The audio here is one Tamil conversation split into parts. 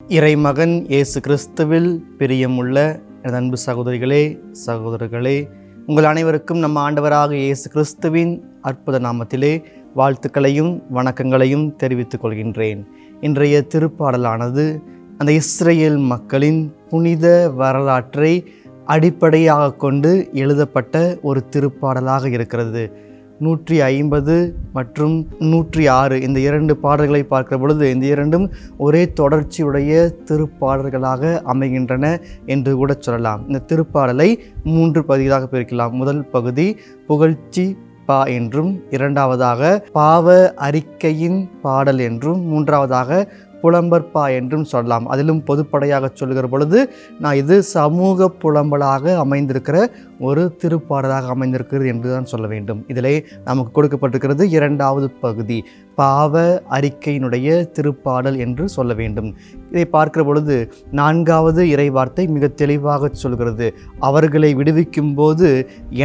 இறைமகன் இயேசு கிறிஸ்துவில் பிரியமுள்ள எனது அன்பு சகோதரிகளே சகோதரர்களே உங்கள் அனைவருக்கும் நம்ம ஆண்டவராக இயேசு கிறிஸ்துவின் அற்புத நாமத்திலே வாழ்த்துக்களையும் வணக்கங்களையும் தெரிவித்துக் கொள்கின்றேன். இன்றைய திருப்பாடலானது அந்த இஸ்ரேல் மக்களின் புனித வரலாற்றை அடிப்படையாக கொண்டு எழுதப்பட்ட ஒரு திருப்பாடலாக இருக்கிறது. நூற்றி ஐம்பது மற்றும் நூற்றி ஆறு இந்த இரண்டு பாடல்களை பார்க்கிற பொழுது இந்த இரண்டும் ஒரே தொடர்ச்சியுடைய திருப்பாடல்களாக அமைகின்றன என்று கூட சொல்லலாம். இந்த திருப்பாடலை மூன்று பகுதிகளாக பிரிக்கலாம். முதல் பகுதி புகழ்ச்சி பா என்றும் இரண்டாவதாக பாவ அறிக்கையின் பாடல் என்றும் மூன்றாவதாக புலம்பற்பா என்றும் சொல்லலாம். அதிலும் பொதுப்படையாக சொல்லுகிற பொழுது நான் இது சமூக புலம்பலாக அமைந்திருக்கிற ஒரு திருப்பாடலாக அமைந்திருக்கிறது என்று தான் சொல்ல வேண்டும். இதிலே நமக்கு கொடுக்கப்பட்டிருக்கிறது இரண்டாவது பகுதி. பாவ அறிக்கையினுடைய திருப்பாடல் என்று சொல்ல வேண்டும். இதை பார்க்கிற பொழுது நான்காவது இறைவார்த்தை மிக தெளிவாக சொல்கிறது. அவர்களை விடுவிக்கும் போது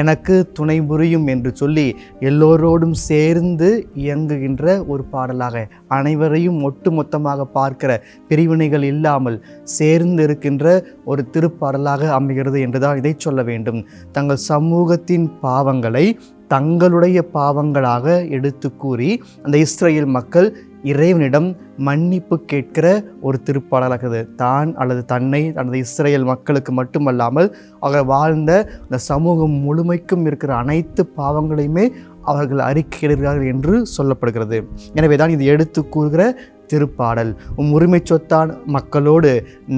எனக்கு துணை புரியும் என்று சொல்லி எல்லோரோடும் சேர்ந்து இயங்குகின்ற ஒரு பாடலாக அனைவரையும் ஒட்டுமொத்தமாக பார்க்கிற பிரிவினைகள் இல்லாமல் சேர்ந்து இருக்கின்ற ஒரு திருப்பாடலாக அமைகிறது என்றுதான் இதை சொல்ல வேண்டும். தங்கள் சமூகத்தின் பாவங்களை தங்களுடைய பாவங்களாக எடுத்து கூறி அந்த இஸ்ரேல் மக்கள் இறைவனிடம் மன்னிப்பு கேட்கிற ஒரு திருப்பாடலாகுது தான் அல்லது தன்னை தனது இஸ்ரேல் மக்களுக்கு மட்டுமல்லாமல் அவர் வாழ்ந்த அந்த சமூகம் முழுமைக்கும் இருக்கிற அனைத்து பாவங்களையுமே அவர்கள் அறிக்கையிடுகிறார்கள் என்று சொல்லப்படுகிறது. எனவே தான் இது எடுத்து கூறுகிற திருப்பாடல். உம் உரிமை சொத்தான மக்களோடு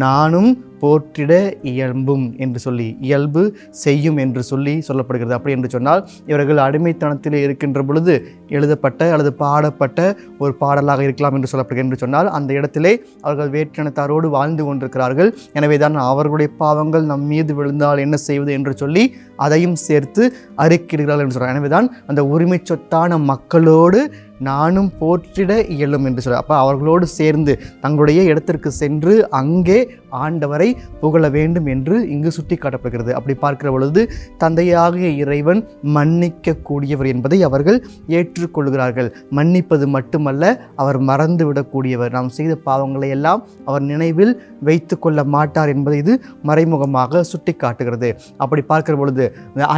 நானும் போற்றிட இயல்பும் என்று சொல்லி இயல்பு செய்யும் என்று சொல்லி சொல்லப்படுகிறது. அப்படி என்று சொன்னால் இவர்கள் அடிமைத்தனத்தில் இருக்கின்ற பொழுது எழுதப்பட்ட அல்லது பாடப்பட்ட ஒரு பாடலாக இருக்கலாம் என்று சொல்லப்படுகிறது என்று சொன்னால் அந்த இடத்திலே அவர்கள் வேற்றினத்தாரோடு வாழ்ந்து கொண்டிருக்கிறார்கள். எனவே தான் அவர்களுடைய பாவங்கள் நம் மீது விழுந்தால் என்ன செய்வது என்று சொல்லி அதையும் சேர்த்து அறிக்கிடுகிறார்கள் என்று சொல்கிறார் எனவே தான் அந்த உரிமை சொத்தான மக்களோடு நானும் போற்றிட இயலும் என்று சொல்ல அப்போ அவர்களோடு சேர்ந்து தங்களுடைய இடத்திற்கு சென்று அங்கே ஆண்டவரை புகழ வேண்டும் என்று இங்கு சுட்டி காட்டப்படுகிறது அப்படி பார்க்கிற பொழுது தந்தையாகிய இறைவன் மன்னிக்க கூடியவர் என்பதை அவர்கள் ஏற்றுக்கொள்கிறார்கள். மன்னிப்பது மட்டுமல்ல அவர் மறந்துவிடக்கூடியவர். நாம் செய்த பாவங்களை எல்லாம் அவர் நினைவில் வைத்து கொள்ள மாட்டார் என்பதை இது மறைமுகமாக சுட்டி காட்டுகிறது அப்படி பார்க்கிற பொழுது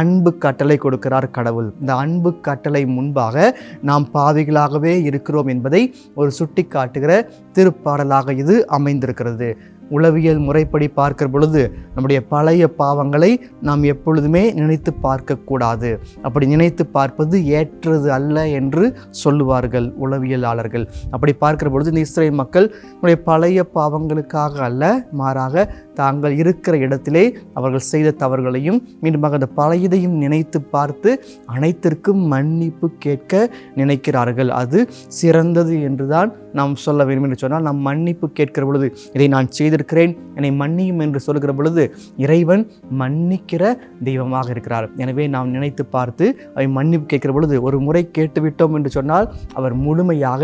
அன்பு கட்டளை கொடுக்கிறார் கடவுள். இந்த அன்பு கட்டளை முன்பாக நாம் பாவிகளாகவே இருக்கிறோம் என்பதை ஒரு சுட்டி காட்டுகிற திருப்பாடலாக இது அமைந்திருக்கிறது. உளவியல் முறைப்படி பார்க்கிற பொழுது நம்முடைய பழைய பாவங்களை நாம் எப்பொழுதுமே நினைத்து பார்க்கக்கூடாது அப்படி நினைத்து பார்ப்பது ஏற்றது அல்ல என்று சொல்லுவார்கள் உளவியலாளர்கள். அப்படி பார்க்கிற பொழுது இந்த இஸ்ரேல் மக்கள் நம்முடைய பழைய பாவங்களுக்காக அல்ல மாறாக தாங்கள் இருக்கிற இடத்திலே அவர்கள் செய்த தவறுகளையும் மீண்டுமாக அந்த பழையதையும் நினைத்து பார்த்து அனைத்திற்கும் மன்னிப்பு கேட்க நினைக்கிறார்கள். அது சிறந்தது என்றுதான் நாம் சொல்ல வேண்டும் என்று சொன்னால் நாம் மன்னிப்பு கேட்கிற பொழுது இதை நான் செய்த செய்திருக்கிறேன் என்னை மன்னியும் என்று சொல்கிற பொழுது இறைவன் மன்னிக்கிற தெய்வமாக இருக்கிறார். எனவே நாம் நினைத்து பார்த்து அவை மன்னிப்பு கேட்கிற பொழுது ஒரு முறை கேட்டுவிட்டோம் என்று சொன்னால் அவர் முழுமையாக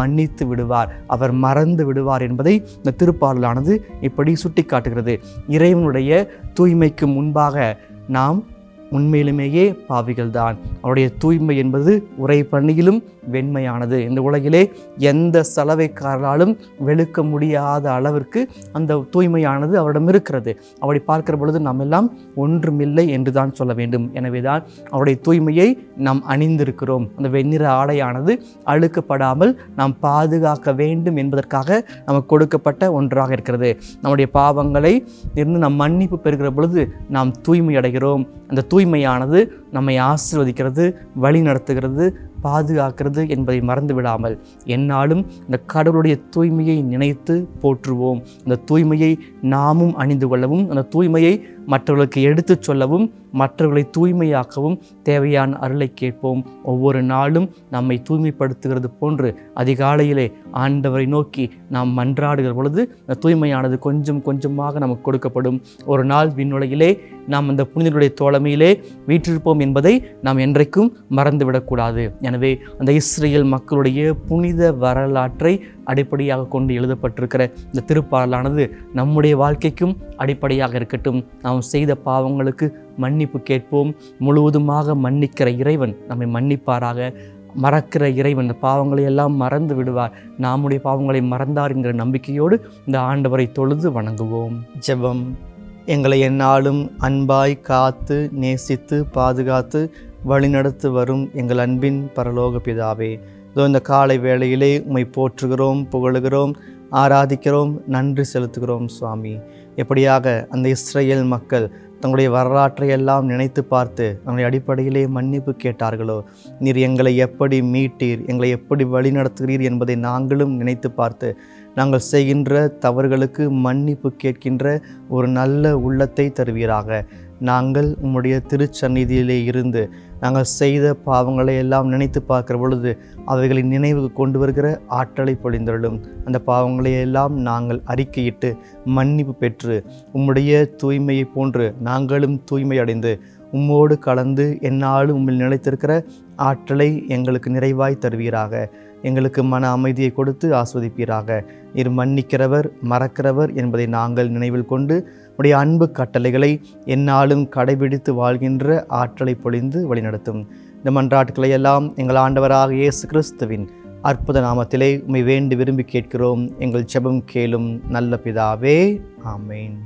மன்னித்து விடுவார். அவர் மறந்து விடுவார் என்பதை இந்த திருப்பாடலானது இப்படி சுட்டி காட்டுகிறது இறைவனுடைய தூய்மைக்கு முன்பாக நாம் உண்மையிலுமேயே பாவிகள்தான். அவருடைய தூய்மை என்பது உரை பண்ணியிலும் வெண்மையானது. இந்த உலகிலே எந்த சலவைக்காரராலும் வெளுக்க முடியாத அளவிற்கு அந்த தூய்மையானது அவரிடம் இருக்கிறது. அப்படி பார்க்கிற பொழுது நாம் எல்லாம் ஒன்றுமில்லை என்று தான் சொல்ல வேண்டும். எனவே தான் அவருடைய தூய்மையை நாம் அணிந்திருக்கிறோம். அந்த வெண்ணிற ஆடையானது அழுக்கப்படாமல் நாம் பாதுகாக்க வேண்டும் என்பதற்காக நமக்கு கொடுக்கப்பட்ட ஒன்றாக இருக்கிறது. நம்முடைய பாவங்களை இருந்து நாம் மன்னிப்பு பெறுகிற பொழுது நாம் தூய்மை அடைகிறோம் அந்த தூய்மையானது நம்மை ஆசிர்வதிக்கிறது வழி நடத்துகிறது பாதுகாக்கிறது என்பதை மறந்து விடாமல் என்னாலும் இந்த கடவுளுடைய தூய்மையை நினைத்து போற்றுவோம். அந்த தூய்மையை நாமும் அணிந்து கொள்ளவும் அந்த தூய்மையை மற்றவர்களுக்கு எடுத்துச் சொல்லவும் மற்றவர்களை தூய்மையாக்கவும் தேவையான அருளை கேட்போம். ஒவ்வொரு நாளும் நம்மை தூய்மைப்படுத்துகிறது போன்று அதிகாலையிலே ஆண்டவரை நோக்கி நாம் மன்றாடுகிற பொழுது அந்த தூய்மையானது கொஞ்சம் கொஞ்சமாக நமக்கு கொடுக்கப்படும். ஒரு நாள் விண்ணுலகிலே நாம் அந்த புனிதனுடைய தோழமையிலே வீற்றிருப்போம் என்பதை நாம் என்றைக்கும் மறந்துவிடக்கூடாது. எனவே அந்த இஸ்ரேல் மக்களுடைய புனித வரலாற்றை அடிப்படையாக கொண்டு எழுதப்பட்டிருக்கிற இந்த திருப்பாடலானது நம்முடைய வாழ்க்கைக்கும் அடிப்படையாக இருக்கட்டும். நாம் செய்த பாவங்களுக்கு மன்னிப்பு கேட்போம். முழுவதுமாக மன்னிக்கிற இறைவன் நம்மை மன்னிப்பாராக. மறக்கிற இறைவன் இந்த பாவங்களை எல்லாம் மறந்து விடுவார். நாமுடைய பாவங்களை மறந்தார் என்கிற நம்பிக்கையோடு இந்த ஆண்டவரை தொழுது வணங்குவோம். ஜெபம். எங்களை எந்நாளும் அன்பாய் காத்து நேசித்து பாதுகாத்து வழிநடத்து வரும் எங்கள் அன்பின் பரலோக பிதாவே. இதோ இந்த காலை வேளையிலே உம்மை போற்றுகிறோம் புகழுகிறோம் ஆராதிக்கிறோம் நன்றி செலுத்துகிறோம் சுவாமி. எப்படியாக அந்த இஸ்ரேல் மக்கள் தங்களுடைய வரலாற்றை எல்லாம் நினைத்து பார்த்து தங்களுடைய அடிப்படையிலே மன்னிப்பு கேட்டார்களோ? நீர் எங்களை எப்படி மீட்டீர்? எங்களை எப்படி வழி நடத்துகிறீர் என்பதை நாங்களும் நினைத்து பார்த்து நாங்கள் செய்கின்ற தவறுகளுக்கு மன்னிப்பு கேட்கின்ற ஒரு நல்ல உள்ளத்தை தருவீராக. நாங்கள் உம்முடைய திருச்சந்நிதியிலே இருந்து நாங்கள் செய்த பாவங்களை எல்லாம் நினைத்து பார்க்கிற பொழுது அவைகளின் நினைவுக்கு கொண்டு வருகிற ஆற்றலை பொழிந்தருளும். அந்த பாவங்களை எல்லாம் நாங்கள் அறிக்கையிட்டு மன்னிப்பு பெற்று உம்முடைய தூய்மையை போன்று நாங்களும் தூய்மை அடைந்து உம்மோடு கலந்து என்னாலும் உம்மில் நிலைத்திருக்கிற ஆற்றலை எங்களுக்கு நிறைவாய் தருவீராக. எங்களுக்கு மன அமைதியை கொடுத்து ஆஸ்வதிப்பீராக. இரு மன்னிக்கிறவர் மறக்கிறவர் என்பதை நாங்கள் நினைவில் கொண்டு உடைய அன்பு கட்டளைகளை என்னாலும் கடைபிடித்து வாழ்கின்ற ஆற்றலை பொழிந்து வழிநடத்தும். இந்த மன்றாட்டுக்களை எல்லாம் எங்கள் ஆண்டவராக இயேசு கிறிஸ்துவின் அற்புத நாமத்திலே உண்மை வேண்டி விரும்பி கேட்கிறோம். எங்கள் செபம் கேளும் நல்ல பிதாவே ஆமேன்.